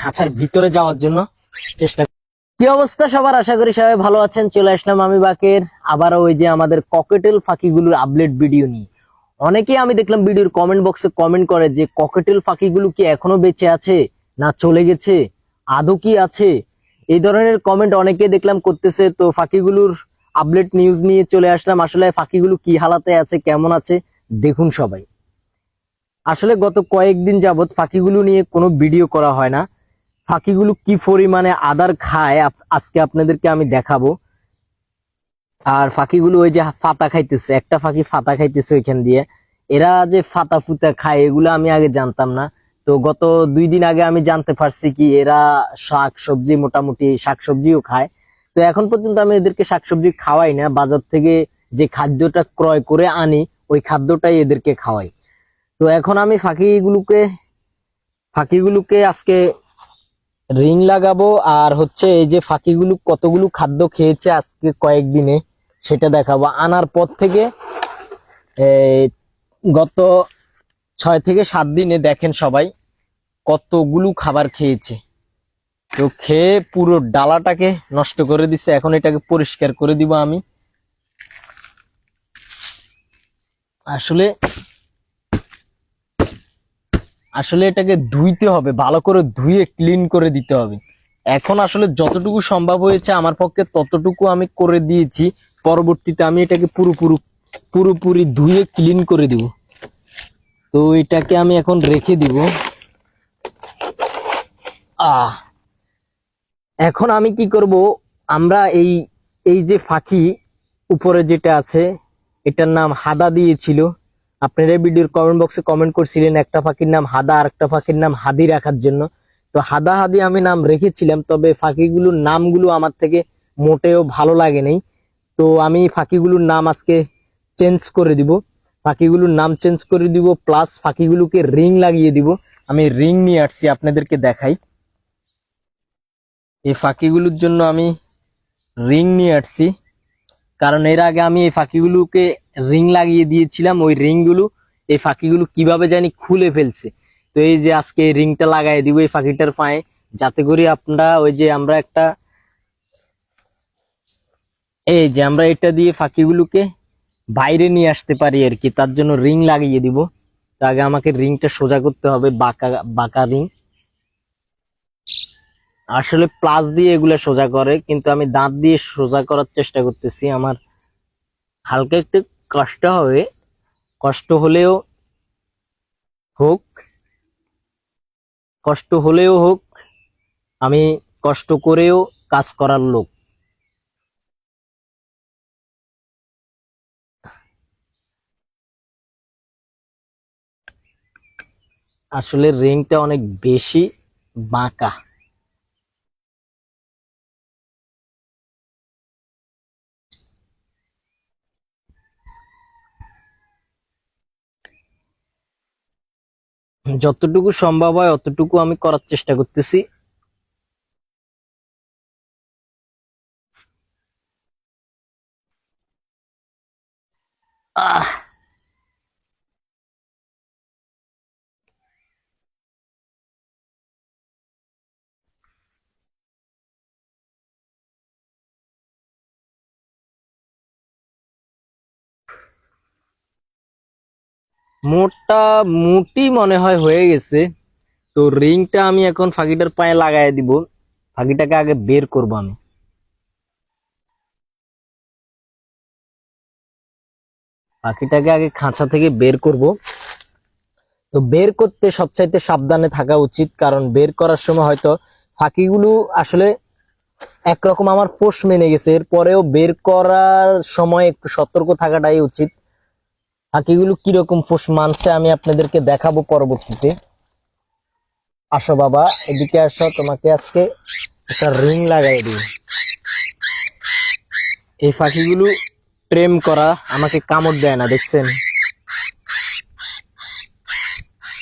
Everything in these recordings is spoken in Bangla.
খাঁচার ভিতরে যাওয়ার জন্য চেষ্টা কি অবস্থা সবার? আশা করি সবাই ভালো আছেন। চলে আসলাম আমি বাকের। আবারও ওই যে আমাদের ককেটেল ফাঁকিগুলোর আপডেট ভিডিও নিয়ে। অনেকেই আমি দেখলাম ভিডিওর কমেন্ট বক্সে কমেন্ট করে যে ককেটেল ফাঁকিগুলো কি এখনও বেঁচে আছে? না চলে গেছে? আদৌ কি আছে? এই ধরনের কমেন্ট অনেকে দেখলাম করতেছে। তো ফাঁকিগুলোর আপডেট নিউজ নিয়ে চলে আসলাম। আসলে ফাঁকিগুলো কি হালাতে আছে, কেমন আছে, দেখুন সবাই। আসলে গত কয়েকদিন যাবত ফাঁকিগুলো নিয়ে কোনো ভিডিও করা হয় না। ফাঁকিগুলো কি পরিমাণে আদার খায় আজকে আপনাদেরকে আমি দেখাবো। আর ফাঁকিগুলো ওই যে ফাতা খাইতেছে, একটা ফাঁকি ফাতা খাইতেছে ওইখান দিয়ে। এরা যে ফাতা ফুতা খায়, এগুলো আমি আগে জানতাম না। তো গত দুই দিন আগে আমি জানতে পারছি কি এরা শাক সবজি মোটামুটি শাক সবজিও খায়। তো এখন পর্যন্ত আমি এদেরকে শাকসবজি খাওয়াই না। বাজার থেকে যে খাদ্যটা ক্রয় করে আনি, ওই খাদ্যটাই এদেরকে খাওয়াই। তো এখন আমি ফাঁকিগুলোকে ফাঁকিগুলোকে আজকে রিং লাগাবো, আর হচ্ছে এই যে ফাঁকিগুলো কতগুলো খাদ্য খেয়েছে আজকে কয়েকদিনে, সেটা দেখাবো। আনার পর থেকে গত ছয় থেকে সাত দিনে দেখেন সবাই, কতগুলো খাবার খেয়েছে। তো খেয়ে পুরো ডালাটাকে নষ্ট করে দিছে, এখন এটাকে পরিষ্কার করে দিব আমি। আসলে আসলে এটাকে ধুইতে হবে, ভালো করে ধুয়ে ক্লিন করে দিতে হবে। এখন আসলে যতটুকু সম্ভব হয়েছে আমার পক্ষে ততটুকু আমি করে দিয়েছি। পরবর্তীতে আমি এটাকে পুরোপুরি পুরোপুরি ধুয়ে ক্লিন করে দিব। তো এটাকে আমি এখন রেখে দিব। আহ! এখন আমি কি করব? আমরা এই এই যে ফাঁকি উপরে যেটা আছে, এটার নাম হাদা দিয়েছিল। আপনারা ভিডিওর কমেন্ট বক্সে কমেন্ট করছিলেন একটা ফাঁকির নাম হাদা আর একটা ফাঁকির নাম হাদি রাখার জন্য। তো হাদা হাদি আমি নাম রেখেছিলাম, তবে ফাঁকিগুলোর নামগুলো আমার থেকে মোটেও ভালো লাগে নাই। তো আমি ফাঁকিগুলোর নাম আজকে চেঞ্জ করে দিব। ফাঁকিগুলোর নাম চেঞ্জ করে দিব প্লাস ফাঁকিগুলোকে রিং লাগিয়ে দিব। আমি রিং নিয়ে আসছি আপনাদেরকে দেখাই। এই ফাঁকিগুলোর জন্য আমি রিং নিয়ে আসছি। কারণ এর আগে আমি এই ফাঁকিগুলোকে রিং লাগিয়ে দিয়েছিলাম। ওই রিংগুলো এই ফাঁকিগুলো কীভাবে জানি খুলে ফেলছে। তো এই যে আজকে রিংটা লাগাই দিব এই ফাঁকিটার পায়ে, যাতে করে আপনারা ওই যে আমরা একটা, এই যে আমরা এটা দিয়ে ফাঁকিগুলোকে বাইরে নিয়ে আসতে পারি আর কি। তার জন্য রিং লাগিয়ে দিব। তো আগে আমাকে রিংটা সোজা করতে হবে, বাঁকা বাঁকা রিং আসলে প্লাস দিয়ে এগুলা সোজা করে, কিন্তু আমি দাঁত দিয়ে সোজা করার চেষ্টা করতেছি। আমার হালকা একটু কষ্ট হবে। কষ্ট হলেও হোক। কষ্ট হলেও হোক, আমি কষ্ট করেও কাজ করার লোক। আসলে রিংটা অনেক বেশি বাঁকা। যতটুকু সম্ভব হয় অতটুকু আমি করার চেষ্টা করতেছি। আহ মোটটা মুটি মনে হয় হয়ে গেছে। তো রিংটা আমি এখন ফাঁকিটার পায়ে লাগাই দিব। ফাঁকিটাকে আগে বের করব আমি। পাখিটাকে আগে খাঁচা থেকে বের করব। তো বের করতে সবচাইতে সাবধানে থাকা উচিত, কারণ বের করার সময় হয়তো ফাঁকিগুলো আসলে একরকম আমার পোষ মেনে গেছে। এরপরেও বের করার সময় একটু সতর্ক থাকাটাই উচিত। ফাঁকিগুলো কীরকম পোষ মানছে আমি আপনাদেরকে দেখাবো পরবর্তীতে। আসো বাবা, এদিকে আসো, তোমাকে আজকে একটা রিং লাগাই দিই। এই পাখিগুলো প্রেম করা আমাকে কামড় দেয় না, দেখছেন?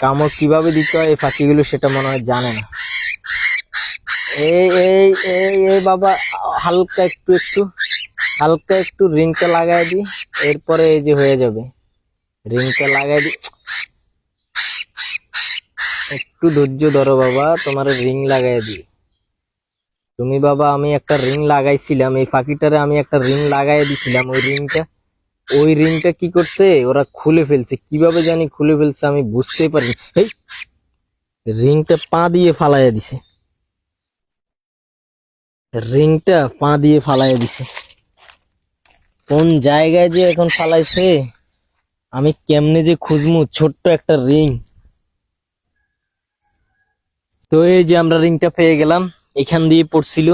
কামড় কীভাবে দিতে হয় এই পাখিগুলো সেটা মনে হয় জানে না। এই এই এই এই বাবা, হালকা একটু একটু, হালকা একটু রিংটা লাগাই দিই, এরপরে এই যে হয়ে যাবে। রিংটা লাগাই দি একটু ধৈর্য ধরো বাবা, তোমার রিং লাগাই দিই তুমি বাবা, আমি একটা রিং লাগাইছিলাম, এই পাখিটারে আমি একটা রিং লাগাই দিছিলাম। ওই রিংটা ওই রিংটা কি করছে? ওরা খুলে ফেলছে। কীভাবে জানি খুলে ফেলছে আমি বুঝতেই পারিনি। এই রিংটা পা দিয়ে ফালাইয়া দিছে। রিংটা পা দিয়ে ফালাইয়া দিছে। কোন জায়গায় যে এখন ফালাইছে? আমি কেমনে যে খুঁজমু ছোট্ট একটা রিং তো এই যে আমরা রিংটা পেয়ে গেলাম, এখান দিয়ে পড়ছিল।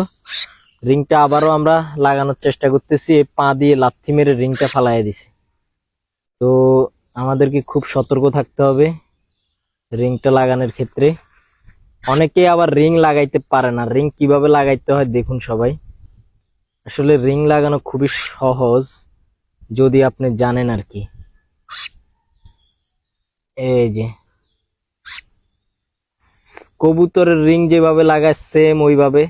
রিংটা আবারও আমরা লাগানোর চেষ্টা করতেছি পা দিয়ে লাথি মেরে রিংটা ফালাই দিছে। তো আমাদেরকে খুব সতর্ক থাকতে হবে রিংটা লাগানোর ক্ষেত্রে। অনেকে আবার রিং লাগাইতে পারে না। রিং কীভাবে লাগাইতে হয় দেখুন সবাই। আসলে রিং লাগানো খুবই সহজ, যদি আপনি জানেন আর কি। এই যে। কবুতরের রিং যেভাবে লাগায় সেম ওইভাবে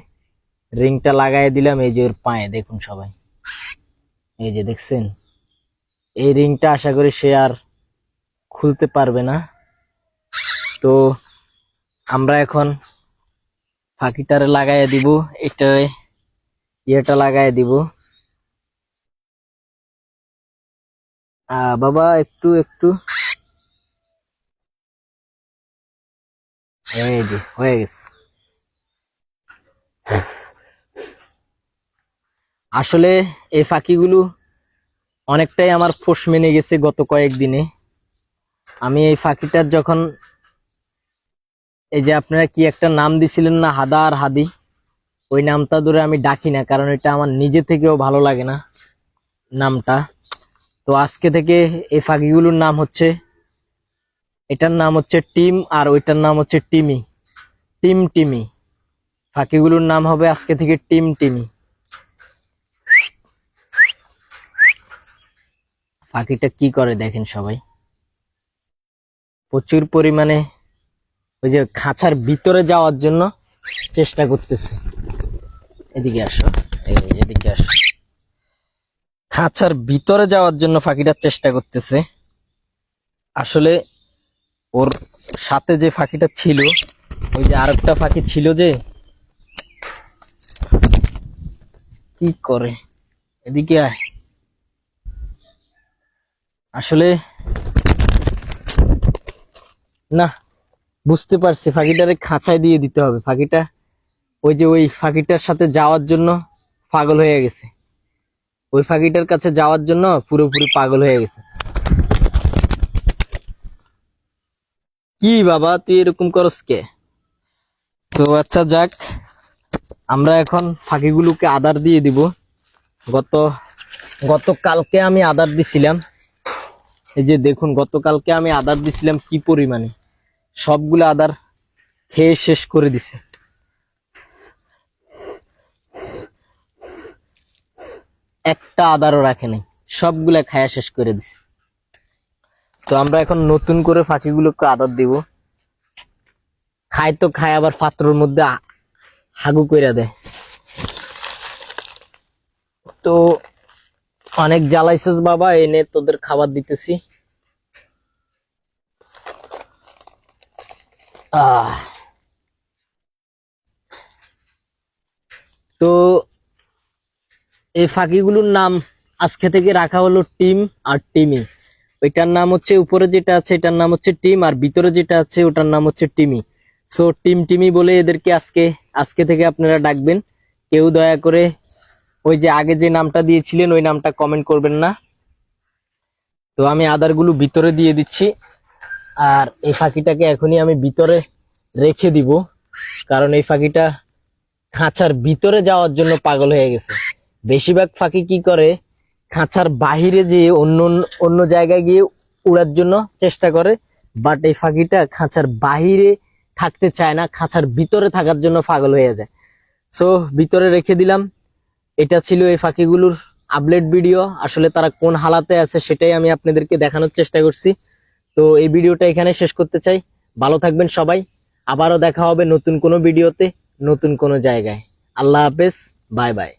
রিংটা লাগাই দিলাম। এই যে ওর পায়ে, দেখুন সবাই। এই যে দেখছেন? এই রিংটা আশা করি সে আর খুলতে পারবে না। তো আমরা এখন ফাঁকিটারে লাগাই দিব এটারে ইয়েটা লাগাই দিব। বাবা, একটু একটু। এই যে আসলে এই ফাঁকিগুলো অনেকটাই আমার ফোস মেনে গেছে গত কয়েকদিনে আমি এই ফাঁকিটার যখন এই যে আপনারা কি একটা নাম দিছিলেন না, হাদা আর হাদি, ওই নামটা ধরে আমি ডাকি না, কারণ এটা আমার নিজে থেকেও ভালো লাগে না নামটা। তো আজকে থেকে এই ফাঁকিগুলোর নাম হচ্ছে এটার নাম হচ্ছে টিম আর ওইটার নাম হচ্ছে টিমি। Team TIMI. ফাঁকিগুলোর নাম হবে আজকে থেকে টিম টিমি। পাখিটা কি করে দেখেন সবাই? প্রচুর পরিমাণে ওই যে খাঁচার ভিতরে যাওয়ার জন্য চেষ্টা করতেছে। এদিকে আসো এদিকে আসো। খাঁচার ভিতরে যাওয়ার জন্য পাখিটা চেষ্টা করতেছে। আসলে ওর সাথে যে পাখিটা ছিল, ওই যে আরেকটা পাখি ছিল যে, কি করে? এদিকে আয়। আসলে না, বুঝতে পারছি, ফাঁকিটারে খাঁচায় দিয়ে দিতে হবে। ফাঁকিটা, ওই যে ওই ফাঁকিটার সাথে যাওয়ার জন্য পাগল হয়ে গেছে। ওই ফাঁকিটার কাছে যাওয়ার জন্য পুরোপুরি পাগল হয়ে গেছে। কি বাবা, তুই এরকম করস কে? তো আচ্ছা যাক। আমরা এখন ফাঁকিগুলোকে আদার দিয়ে দিব। গত, গতকালকে আমি আদার দিছিলাম। এই যে দেখুন, গতকালকে আমি আদার দিছিলাম কি পরিমাণে। সবগুলো আদার খেয়ে শেষ করে দিছে। একটা আদারও রাখে নাই। সবগুলা খায়া শেষ করে দিছে। তো আমরা এখন নতুন করে ফাঁকিগুলোকে আদার দিব। খায় তো খায়, আবার পাত্রর মধ্যে হাগু কইরা দেয়। তো অনেক জ্বালাইছিস বাবা, এনে তোদের খাবার দিতেছি। তো এই ফাঁকিগুলোর নাম আজকে থেকে রাখা হলো টিম আর টিমি। ওইটার নাম হচ্ছে উপরে যেটা আছে, এটার নাম হচ্ছে টিম, আর ভিতরে যেটা আছে, ওটার নাম হচ্ছে টিমি সো টিম টিমি বলে এদেরকে আজকে আজকে থেকে আপনারা ডাকবেন। কেউ দয়া করে ওই যে আগে যে নামটা দিয়েছিলেন, ওই নামটা কমেন্ট করবেন না। তো আমি আদারগুলো ভিতরে দিয়ে দিচ্ছি, আর এই ফাঁকিটাকে এখনই আমি ভিতরে রেখে দিব, কারণ এই ফাঁকিটা খাঁচার ভিতরে যাওয়ার জন্য পাগল হয়ে গেছে। বেশিরভাগ ফাঁকি কি করে? খাঁচার বাহিরে যেয়ে অন্য অন্য জায়গায় গিয়ে উড়ার জন্য চেষ্টা করে বাট এই ফাঁকিটা খাঁচার বাহিরে থাকতে চায় না, খাঁচার ভিতরে থাকার জন্য পাগল হয়ে যায়। সো ভিতরে রেখে দিলাম। এটা ছিল এই ফাঁকিগুলোর আপডেট ভিডিও আসলে তারা কোন হালাতে আছে সেটাই আমি আপনাদেরকে দেখানোর চেষ্টা করছি। তো এই ভিডিওটা এখানে শেষ করতে চাই। ভালো থাকবেন সবাই। আবারও দেখা হবে নতুন কোনো ভিডিওতে, নতুন কোনো জায়গায়। আল্লাহ হাফেজ। Bye bye.